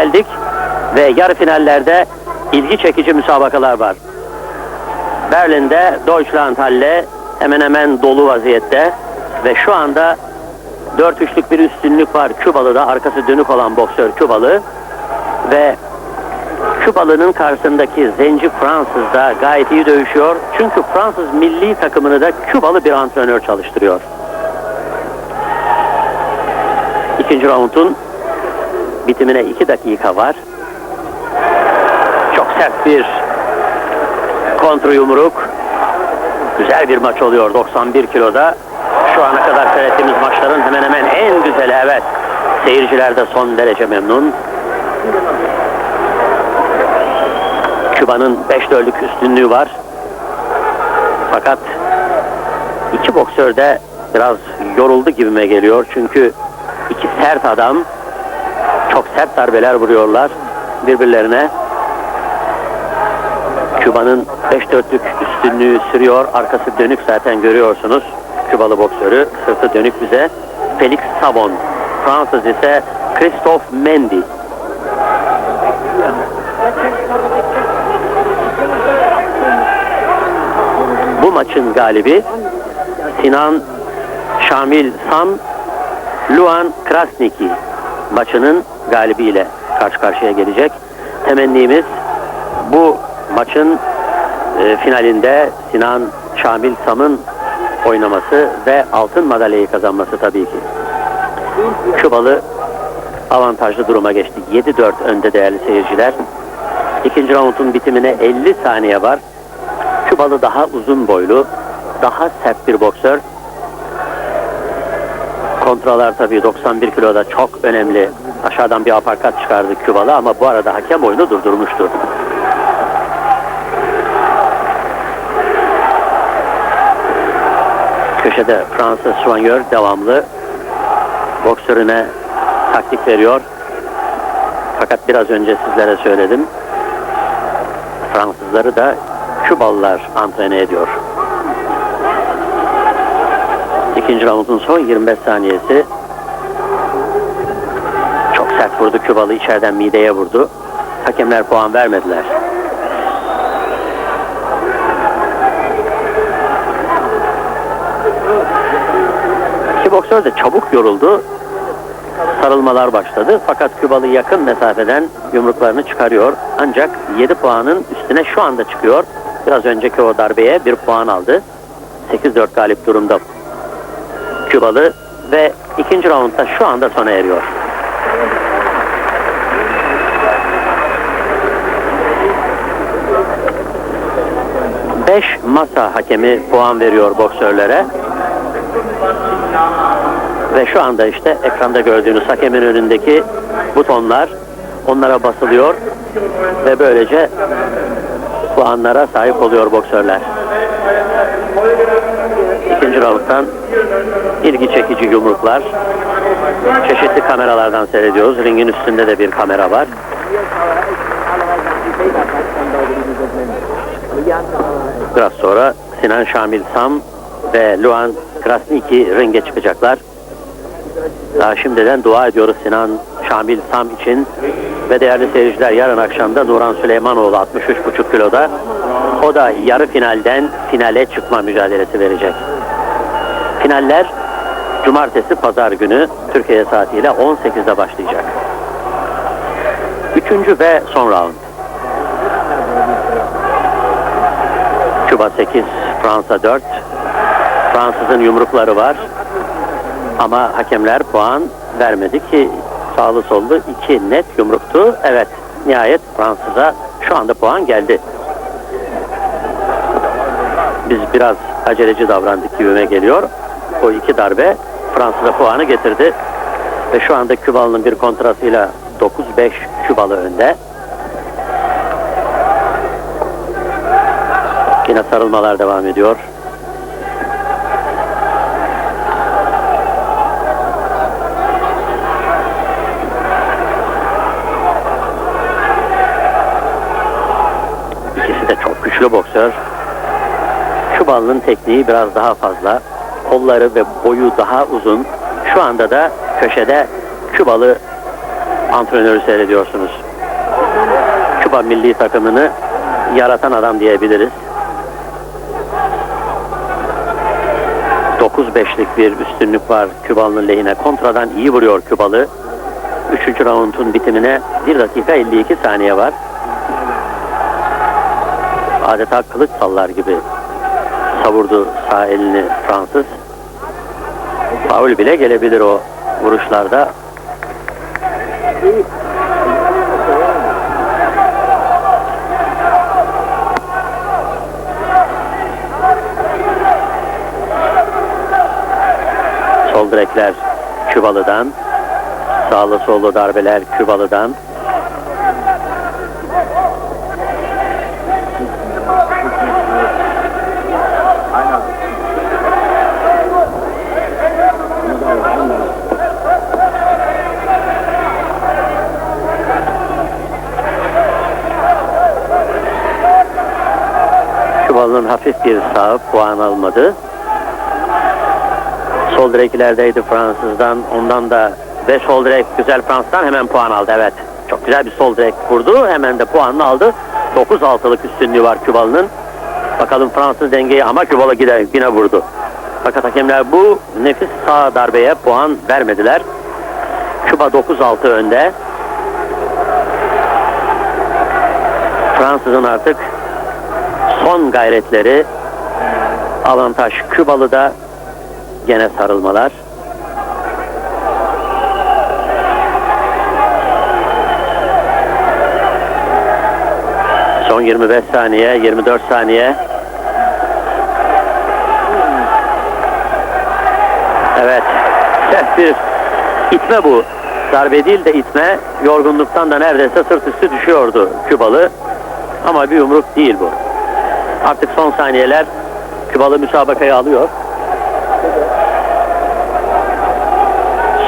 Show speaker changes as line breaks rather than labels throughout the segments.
Geldik ve yarı finallerde ilgi çekici müsabakalar var. Berlin'de Deutschlandhalle hemen hemen dolu vaziyette ve şu anda 4-3'lük bir üstünlük var Kübalı'da arkası dönük olan boksör Kübalı ve Kübalı'nın karşısındaki zenci Fransız da gayet iyi dövüşüyor. Çünkü Fransız milli takımını da Kübalı bir antrenör çalıştırıyor. İkinci raundun bitimine iki dakika var. Çok sert bir kontra yumruk. Güzel bir maç oluyor 91 kiloda. Şu ana kadar seyrettiğimiz maçların hemen hemen en güzeli evet. Seyirciler de son derece memnun. Küba'nın 5 dörtlük üstünlüğü var. Fakat iki boksör de biraz yoruldu gibime geliyor. Çünkü iki sert adam çok sert darbeler vuruyorlar birbirlerine. Küba'nın 5 dörtlük üstünlüğü sürüyor. Arkası dönük zaten görüyorsunuz. Kübalı boksörü sırtı dönük bize. Felix Savon. Fransız ise Christophe Mendy. Bu maçın galibi Sinan Şamil Sam Luan Krasniki maçının galibiyle karşı karşıya gelecek. Temennimiz bu maçın e, finalinde Sinan Şamil Sam'ın oynaması ve altın madalyayı kazanması tabii ki. Kübalı avantajlı duruma geçti. 7-4 önde değerli seyirciler. İkinci raundun bitimine 50 saniye var. Kübalı daha uzun boylu, daha sert bir boksör. Kontralar tabii 91 kiloda çok önemli. Aşağıdan bir aparkat çıkardı Kübalı ama bu arada hakem oyunu durdurmuştu. Köşede Fransız Soigneur devamlı boksörüne taktik veriyor. Fakat biraz önce sizlere söyledim. Fransızları da Kübalılar antrene ediyor. İkinci raundun son 25 saniyesi. Sert vurdu Kübalı içeriden mideye vurdu. Hakemler puan vermediler. İki boksör de çabuk yoruldu. Sarılmalar başladı. Fakat Kübalı yakın mesafeden yumruklarını çıkarıyor. Ancak 7 puanın üstüne şu anda çıkıyor. Biraz önceki o darbeye bir puan aldı. 8-4 galip durumda Kübalı ve ikinci raundda şu anda sona eriyor. Beş masa hakemi puan veriyor boksörlere. Ve şu anda işte ekranda gördüğünüz hakemin önündeki butonlar onlara basılıyor ve böylece puanlara sahip oluyor boksörler. İkinci rounddan ilgi çekici yumruklar. Çeşitli kameralardan seyrediyoruz. Ringin üstünde de bir kamera var. Biraz sonra Sinan Şamil Sam ve Luan Krasniki ringe çıkacaklar. Daha şimdiden dua ediyoruz Sinan Şamil Sam için. Ve değerli seyirciler yarın akşamda Nuran Süleymanoğlu 63,5 kiloda. O da yarı finalden finale çıkma mücadelesi verecek. Finaller cumartesi pazar günü Türkiye saatiyle 18'de başlayacak. Üçüncü ve son round. Küba 8, Fransa 4. Fransızın yumrukları var. Ama hakemler puan vermedi ki sağlı sollu iki net yumruktu. Evet nihayet Fransız'a şu anda puan geldi. Biz biraz aceleci davrandık gibime geliyor. O iki darbe Fransız'a puanı getirdi. Ve şu anda Kübalı'nın bir kontrasıyla 9-5 Kübalı önde. Yine sarılmalar devam ediyor. İkisi de çok güçlü boksör. Kübalı'nın tekniği biraz daha fazla. Kolları ve boyu daha uzun. Şu anda da köşede Kübalı antrenörü seyrediyorsunuz. Küba milli takımını yaratan adam diyebiliriz. 9-5'lik bir üstünlük var Kübalı'nın lehine. Kontradan iyi vuruyor Kübalı. Üçüncü raundun bitimine 1 dakika 52 saniye var. Adeta kılıç sallar gibi savurdu sağ elini Fransız. Faul bile gelebilir o vuruşlarda. Sol direkler Kübalı'dan. Sağlı sollu darbeler Kübalı'dan. Kübalı'nın hafif bir sağı puan almadı. Sol direklerdeydi Fransız'dan. Ondan da ve sol direk güzel Fransız'dan hemen puan aldı. Evet. Çok güzel bir sol direk vurdu. Hemen de puanını aldı. 9-6'lık üstünlüğü var Kübalı'nın. Bakalım Fransız dengeyi ama Kübalı yine, yine vurdu. Fakat hakemler bu nefis sağ darbeye puan vermediler. Küba 9-6 önde. Fransız'ın artık son gayretleri avantaj Kübalı'da gene sarılmalar. Son 25 saniye, 24 saniye. Evet, sert bir itme bu. Darbe değil de itme. Yorgunluktan da neredeyse sırt üstü düşüyordu Kübalı. Ama bir yumruk değil bu. Artık son saniyeler Kübalı müsabakayı alıyor.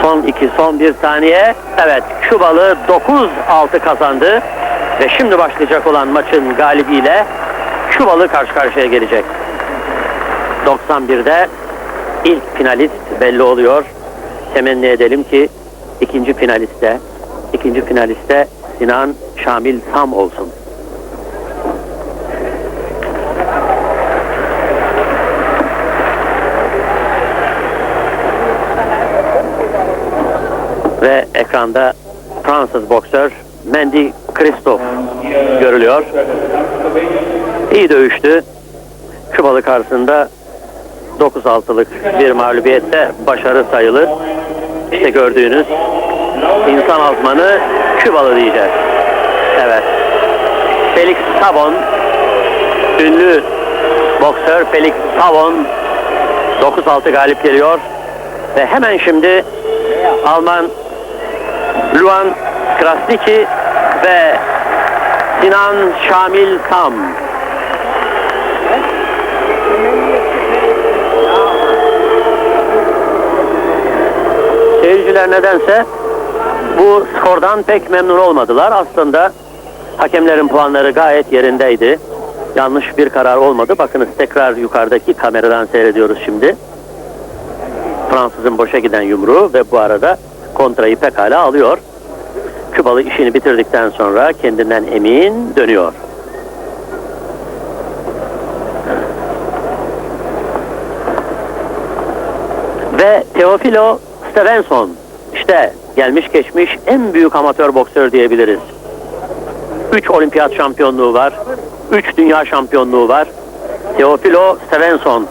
Son iki, son bir saniye. Evet, Kübalı 9-6 kazandı. Ve şimdi başlayacak olan maçın galibiyle Kübalı karşı karşıya gelecek. 91'de ilk finalist belli oluyor. Temenni edelim ki ikinci finaliste, ikinci finaliste Sinan Şamil Sam olsun. Ve ekranda Fransız boksör Mandy Christophe görülüyor. İyi dövüştü. Kübalı karşısında 9-6'lık bir mağlubiyette başarı sayılır. İşte gördüğünüz insan azmanı Kübalı diyeceğiz. Evet. Felix Savon ünlü boksör Felix Savon 9-6 galip geliyor. Ve hemen şimdi Alman Luan Krasniki ve Sinan Şamil Tam. Seyirciler nedense bu skordan pek memnun olmadılar. Aslında hakemlerin puanları gayet yerindeydi. Yanlış bir karar olmadı. Bakınız tekrar yukarıdaki kameradan seyrediyoruz şimdi. Fransızın boşa giden yumruğu ve bu arada kontrayı pekala alıyor. Kübalı işini bitirdikten sonra kendinden emin dönüyor. Ve Teofilo Stevenson işte gelmiş geçmiş en büyük amatör boksör diyebiliriz. 3 olimpiyat şampiyonluğu var. 3 dünya şampiyonluğu var. Teofilo Stevenson.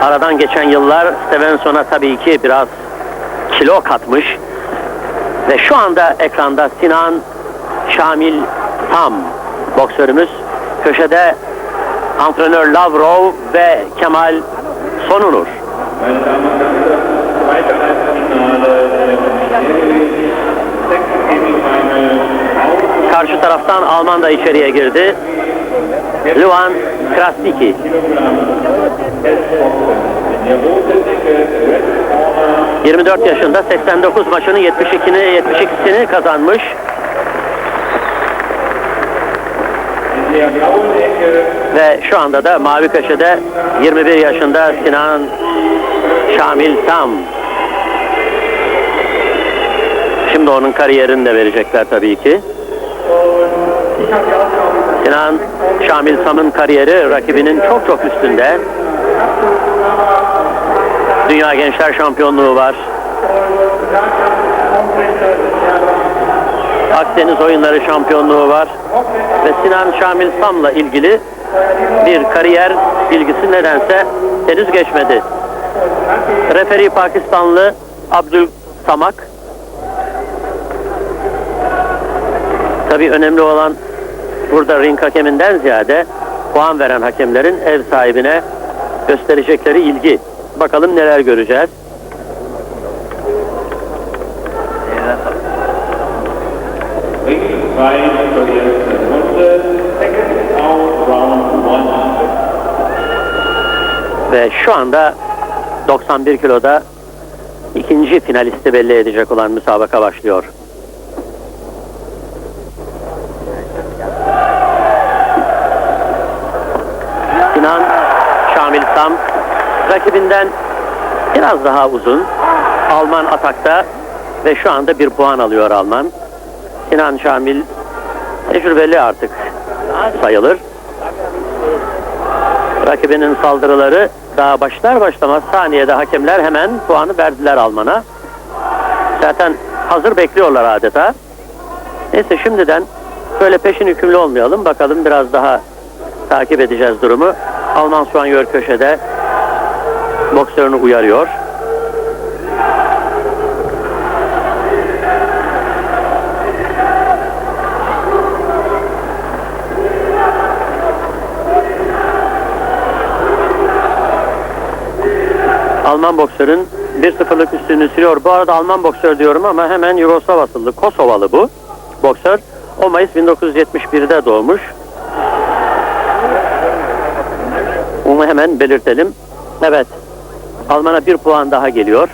Aradan geçen yıllar Stevenson'a tabii ki biraz kilo katmış. Ve şu anda ekranda Sinan Şamil Tam boksörümüz. Köşede antrenör Lavrov ve Kemal Sonunur. Karşı taraftan Alman da içeriye girdi. Luan Krasniki. 24 yaşında 89 maçını 72'ni 72'sini kazanmış. Ve şu anda da mavi köşede 21 yaşında Sinan Şamil Tam. Şimdi onun kariyerini de verecekler tabii ki. Sinan Şamil Sam'ın kariyeri rakibinin çok çok üstünde. Dünya Gençler Şampiyonluğu var. Akdeniz Oyunları Şampiyonluğu var. Ve Sinan Şamil Sam'la ilgili bir kariyer bilgisi nedense henüz geçmedi. Referi Pakistanlı Abdül Samak. Tabii önemli olan burada ring hakeminden ziyade puan veren hakemlerin ev sahibine gösterecekleri ilgi. Bakalım neler göreceğiz. Ve şu anda 91 kiloda ikinci finalisti belli edecek olan müsabaka başlıyor. Sinan Şamil Sam rakibinden biraz daha uzun. Alman atakta ve şu anda bir puan alıyor Alman. Sinan Şamil tecrübeli artık sayılır rakibinin saldırıları daha başlar başlamaz saniyede hakemler hemen puanı verdiler Alman'a. Zaten hazır bekliyorlar adeta. Neyse şimdiden böyle peşin hükümlü olmayalım. Bakalım biraz daha takip edeceğiz durumu. Alman şu an yor köşede boksörünü uyarıyor. Alman boksörün 1-0'lık üstünlüğünü sürüyor. Bu arada Alman boksör diyorum ama hemen Yugoslav asıllı, Kosovalı bu boksör. O Mayıs 1971'de doğmuş. Onu hemen belirtelim. Evet. Alman'a bir puan daha geliyor.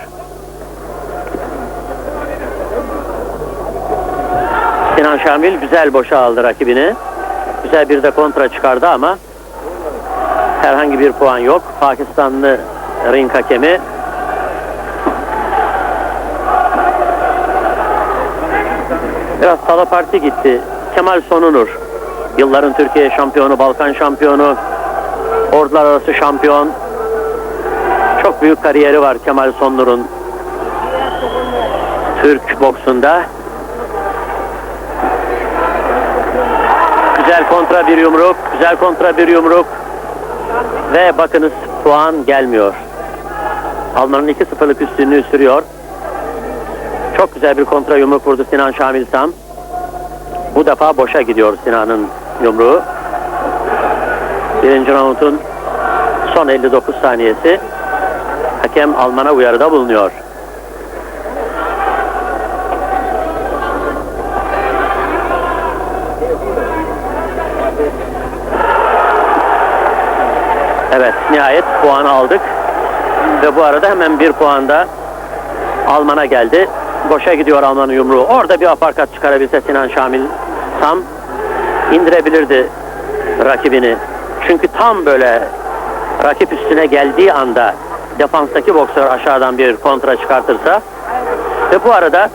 Sinan Şamil güzel boşa aldı rakibini. Güzel bir de kontra çıkardı ama herhangi bir puan yok. Pakistanlı ring hakemi biraz salaparti gitti. Kemal Sonunur. Yılların Türkiye şampiyonu, Balkan şampiyonu, ordular arası şampiyon. Çok büyük kariyeri var Kemal Sonur'un Türk boksunda. Güzel kontra bir yumruk, güzel kontra bir yumruk. Ve bakınız puan gelmiyor. Alman'ın 2-0'lık üstünlüğü sürüyor. Çok güzel bir kontra yumruk vurdu Sinan Şamil Sam. Bu defa boşa gidiyor Sinan'ın yumruğu. Birinci roundun son 59 saniyesi. Hakem Alman'a uyarıda bulunuyor. Evet nihayet puanı aldık. Ve bu arada hemen bir puan da Alman'a geldi. Boşa gidiyor Alman'ın yumruğu. Orada bir aparkat çıkarabilse Sinan Şamil tam indirebilirdi rakibini. Çünkü tam böyle rakip üstüne geldiği anda defanstaki boksör aşağıdan bir kontra çıkartırsa ve bu arada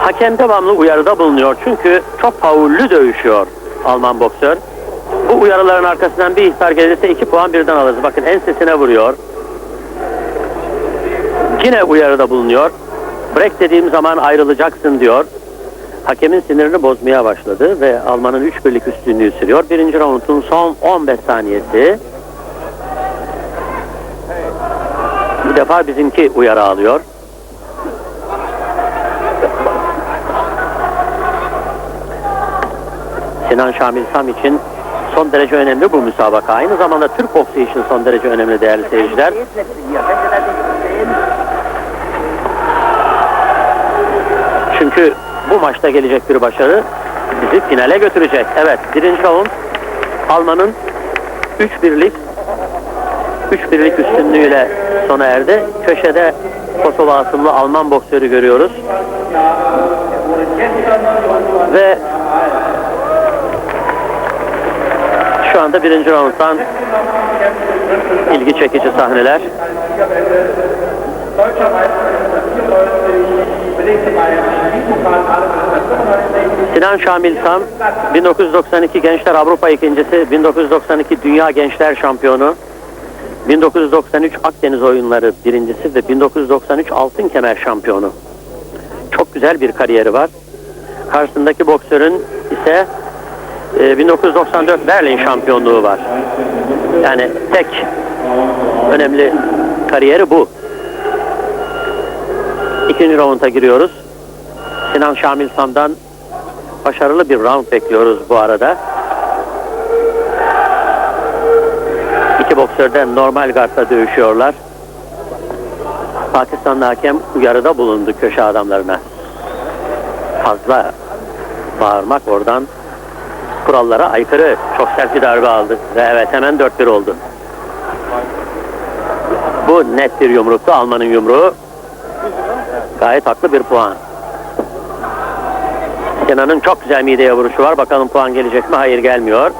hakem devamlı uyarıda bulunuyor. Çünkü çok faullü dövüşüyor Alman boksör. Bu uyarıların arkasından bir ihtar gelirse iki puan birden alırız. Bakın ensesine vuruyor. Yine uyarıda bulunuyor. Break dediğim zaman ayrılacaksın diyor. Hakemin sinirini bozmaya başladı ve Alman'ın 3 birlik üstünlüğü sürüyor. Birinci roundun son 15 saniyesi. Bu defa bizimki uyarı alıyor. Sinan Şamil Sam için son derece önemli bu müsabaka. Aynı zamanda Türk boksu için son derece önemli değerli seyirciler. Çünkü bu maçta gelecek bir başarı bizi finale götürecek. Evet birinci round Alman'ın 3 birlik 3 birlik üstünlüğüyle sona erdi. Köşede Kosova asıllı Alman boksörü görüyoruz. Ve şu anda birinci rounddan ilgi çekici sahneler.
Deutscher Meister 94
Sinan Şamil Sam 1992 Gençler Avrupa ikincisi, 1992 Dünya Gençler Şampiyonu, 1993 Akdeniz Oyunları birincisi ve 1993 Altın Kemer Şampiyonu. Çok güzel bir kariyeri var. Karşısındaki boksörün ise e, 1994 Berlin şampiyonluğu var. Yani tek önemli kariyeri bu. İkinci rounda giriyoruz. Sinan Şamil Sam'dan başarılı bir round bekliyoruz bu arada. İki boksör de normal gardta dövüşüyorlar. Pakistanlı hakem uyarıda bulundu köşe adamlarına. Fazla bağırmak oradan kurallara aykırı. Çok sert bir darbe aldı. Ve evet hemen 4-1 oldu. Bu net bir yumruktu. Alman'ın yumruğu. Gayet haklı bir puan. Kenan'ın çok güzel mideye vuruşu var. Bakalım puan gelecek mi? Hayır gelmiyor.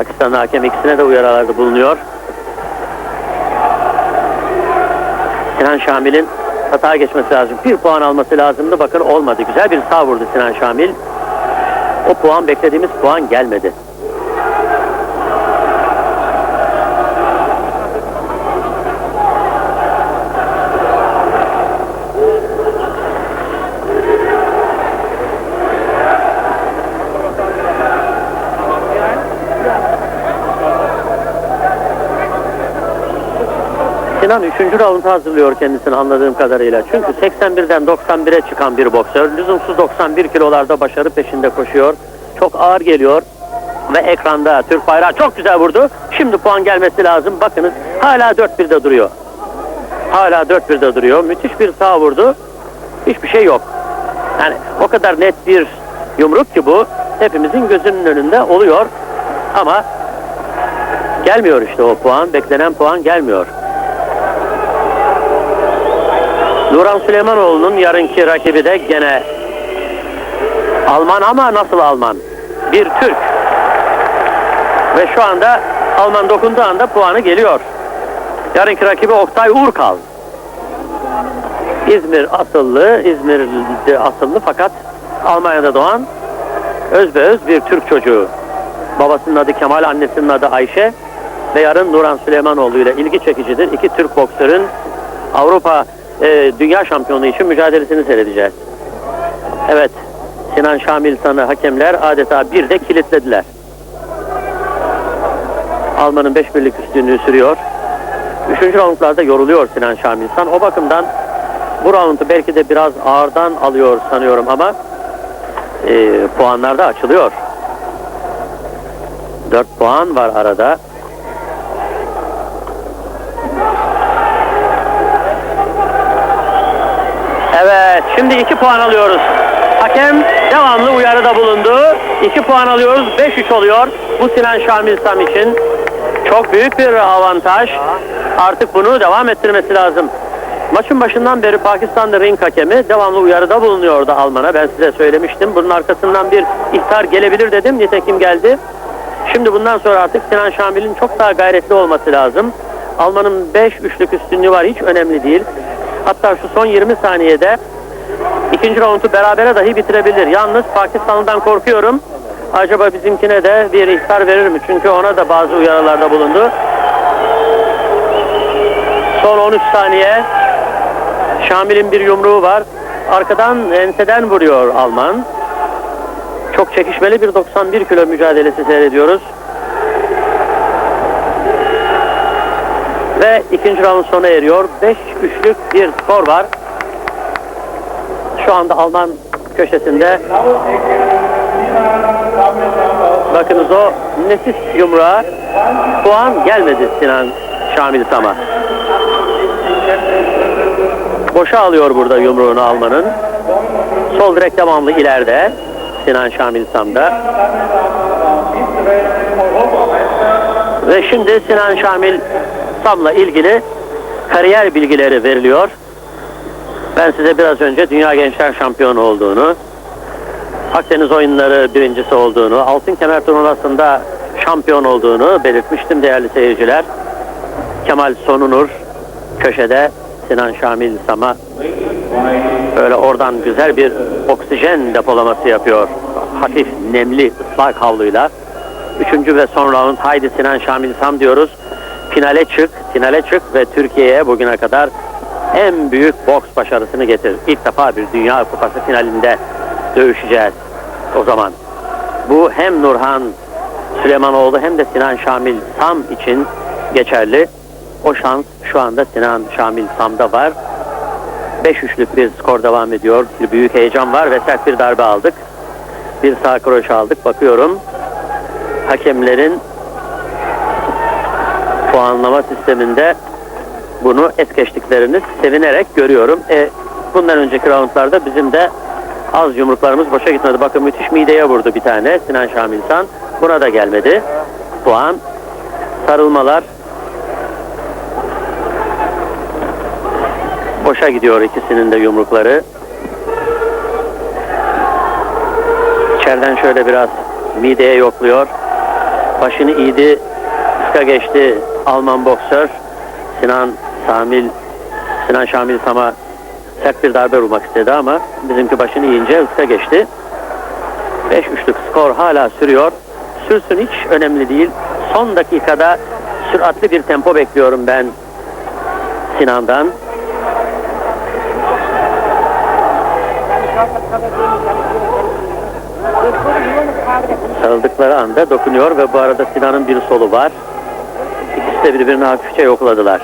Pakistanlı hakem ikisine de uyarılarda bulunuyor. Sinan Şamil'in hata geçmesi lazım. Bir puan alması lazımdı. Bakın olmadı. Güzel bir sağ vurdu Sinan Şamil. O puan beklediğimiz puan gelmedi. Sinan 3. round hazırlıyor kendisini anladığım kadarıyla. Çünkü 81'den 91'e çıkan bir boksör. Lüzumsuz 91 kilolarda başarı peşinde koşuyor. Çok ağır geliyor. Ve ekranda Türk bayrağı çok güzel vurdu. Şimdi puan gelmesi lazım. Bakınız hala 4-1'de duruyor. Hala 4-1'de duruyor. Müthiş bir sağ vurdu. Hiçbir şey yok. Yani o kadar net bir yumruk ki bu. Hepimizin gözünün önünde oluyor. Ama gelmiyor işte o puan. Beklenen puan gelmiyor. Duran Süleymanoğlu'nun yarınki rakibi de gene Alman ama nasıl Alman? Bir Türk. Ve şu anda Alman dokunduğu anda puanı geliyor. Yarınki rakibi Oktay Uğurkal. İzmir asıllı, İzmir'de asıllı fakat Almanya'da doğan özbeöz bir Türk çocuğu. Babasının adı Kemal, annesinin adı Ayşe ve yarın Nuran Süleymanoğlu ile ilgi çekicidir. İki Türk boksörün Avrupa e, Dünya Şampiyonu için mücadelesini seyredeceğiz. Evet, Sinan Şamil San'ı hakemler adeta bir de kilitlediler. Alman'ın 5 birlik üstünlüğü sürüyor. Üçüncü roundlarda yoruluyor Sinan Şamil San. O bakımdan bu roundu belki de biraz ağırdan alıyor sanıyorum ama e, puanlar da açılıyor. 4 puan var arada. Evet, şimdi 2 puan alıyoruz. Hakem devamlı uyarıda bulundu. 2 puan alıyoruz, 5-3 oluyor. Bu Sinan Şamil Sam için çok büyük bir avantaj. Artık bunu devam ettirmesi lazım. Maçın başından beri Pakistan'da ring hakemi devamlı uyarıda bulunuyordu Alman'a. Ben size söylemiştim. Bunun arkasından bir ihtar gelebilir dedim. Nitekim geldi. Şimdi bundan sonra artık Sinan Şamil'in çok daha gayretli olması lazım. Alman'ın 5 üçlük üstünlüğü var. Hiç önemli değil. Hatta şu son 20 saniyede ikinci roundu berabere dahi bitirebilir. Yalnız Pakistan'dan korkuyorum. Acaba bizimkine de bir ihtar verir mi? Çünkü ona da bazı uyarılarda bulundu. Son 13 saniye. Şamil'in bir yumruğu var. Arkadan enseden vuruyor Alman. Çok çekişmeli bir 91 kilo mücadelesi seyrediyoruz. Ve ikinci round sona eriyor. 5 üçlük bir skor var. Şu anda Alman köşesinde. Bakınız o nefis yumruğa puan gelmedi Sinan Şamil Sam'a. Boşa alıyor burada yumruğunu Alman'ın. Sol direkt devamlı ileride. Sinan Şamil Sam'da. Ve şimdi Sinan Şamil Sam'la ilgili kariyer bilgileri veriliyor. Ben size biraz önce Dünya Gençler Şampiyonu olduğunu, Akdeniz oyunları birincisi olduğunu, Altın Kemer Turnuvası'nda şampiyon olduğunu belirtmiştim değerli seyirciler. Kemal Sonunur köşede Sinan Şamil Sam'a böyle oradan güzel bir oksijen depolaması yapıyor. Hafif nemli ıslak havluyla. Üçüncü ve son round haydi Sinan Şamil Sam diyoruz. Finale çık, finale çık ve Türkiye'ye bugüne kadar en büyük boks başarısını getir. İlk defa bir Dünya Kupası finalinde dövüşeceğiz o zaman. Bu hem Nurhan Süleymanoğlu hem de Sinan Şamil Sam için geçerli. O şans şu anda Sinan Şamil Sam'da var. 5-3'lük bir skor devam ediyor. Bir büyük heyecan var ve sert bir darbe aldık. Bir sağ kroş aldık. Bakıyorum. Hakemlerin puanlama sisteminde bunu es geçtiklerini sevinerek görüyorum. E, bundan önceki roundlarda bizim de az yumruklarımız boşa gitmedi. Bakın müthiş mideye vurdu bir tane Sinan Şamilsan. Buna da gelmedi. Puan. Sarılmalar. Boşa gidiyor ikisinin de yumrukları. İçeriden şöyle biraz mideye yokluyor. Başını iyiydi. Iska geçti Alman boksör. Sinan Samil Sinan Şamil Sam'a sert bir darbe vurmak istedi ama bizimki başını yiyince ıska geçti. 5-3'lük skor hala sürüyor. Sürsün hiç önemli değil. Son dakikada süratli bir tempo bekliyorum ben Sinan'dan. Sarıldıkları anda dokunuyor ve bu arada Sinan'ın bir solu var. İkisi de birbirini hafifçe yokladılar.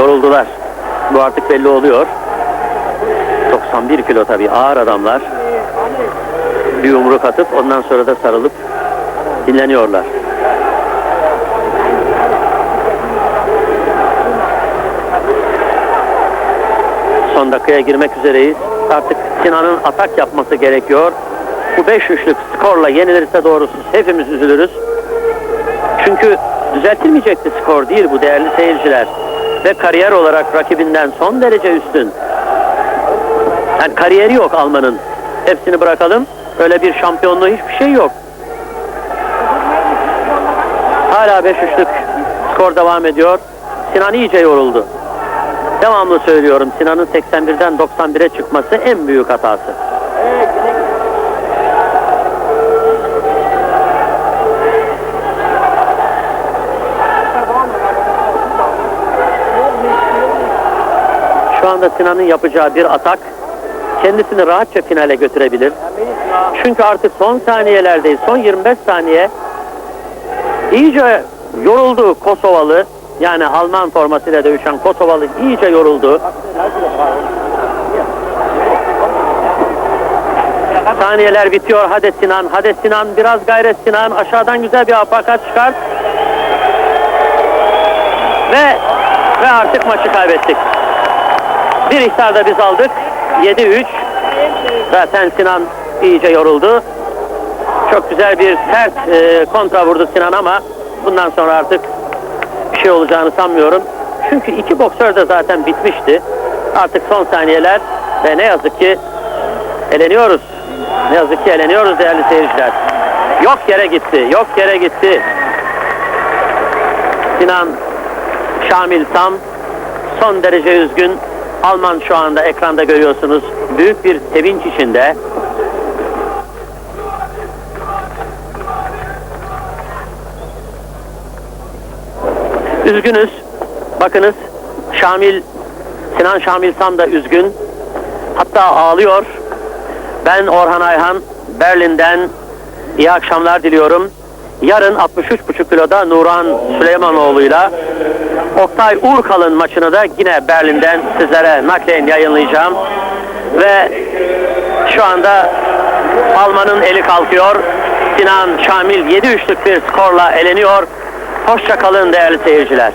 Yoruldular. Bu artık belli oluyor. 91 kilo tabii ağır adamlar. Bir yumruk atıp ondan sonra da sarılıp dinleniyorlar. Son dakikaya girmek üzereyiz. Artık Sinan'ın atak yapması gerekiyor. Bu 5-3'lük skorla yenilirse doğrusu hepimiz üzülürüz. Çünkü düzeltilmeyecek bir skor değil bu değerli seyirciler. Ve kariyer olarak rakibinden son derece üstün. Yani kariyeri yok Alman'ın. Hepsini bırakalım. Öyle bir şampiyonluğu hiçbir şey yok. Hala 5-3'lük skor devam ediyor. Sinan iyice yoruldu. Devamlı söylüyorum Sinan'ın 81'den 91'e çıkması en büyük hatası. Anda Sinan'ın yapacağı bir atak kendisini rahatça finale götürebilir. Çünkü artık son saniyelerdeyiz. Son 25 saniye iyice yoruldu Kosovalı. Yani Alman formasıyla dövüşen Kosovalı iyice yoruldu. Saniyeler bitiyor. Hadi Sinan. Hadi Sinan. Biraz gayret Sinan. Aşağıdan güzel bir apakat çıkar. Ve ve artık maçı kaybettik. Bir ihtar da biz aldık. 7-3. Zaten Sinan iyice yoruldu. Çok güzel bir sert e, kontra vurdu Sinan ama bundan sonra artık bir şey olacağını sanmıyorum. Çünkü iki boksör de zaten bitmişti. Artık son saniyeler ve ne yazık ki eleniyoruz. Ne yazık ki eleniyoruz değerli seyirciler. Yok yere gitti, yok yere gitti. Sinan Şamil Sam son derece üzgün. Alman şu anda ekranda görüyorsunuz. Büyük bir sevinç içinde. Üzgünüz. Bakınız Şamil Sinan Şamil Sam da üzgün. Hatta ağlıyor. Ben Orhan Ayhan Berlin'den iyi akşamlar diliyorum. Yarın 63,5 kiloda Nurhan Süleymanoğlu'yla Oktay Urkal'ın maçını da yine Berlin'den sizlere naklen yayınlayacağım. Ve şu anda Alman'ın eli kalkıyor. Sinan Şamil 7-3'lük bir skorla eleniyor. Hoşça kalın değerli seyirciler.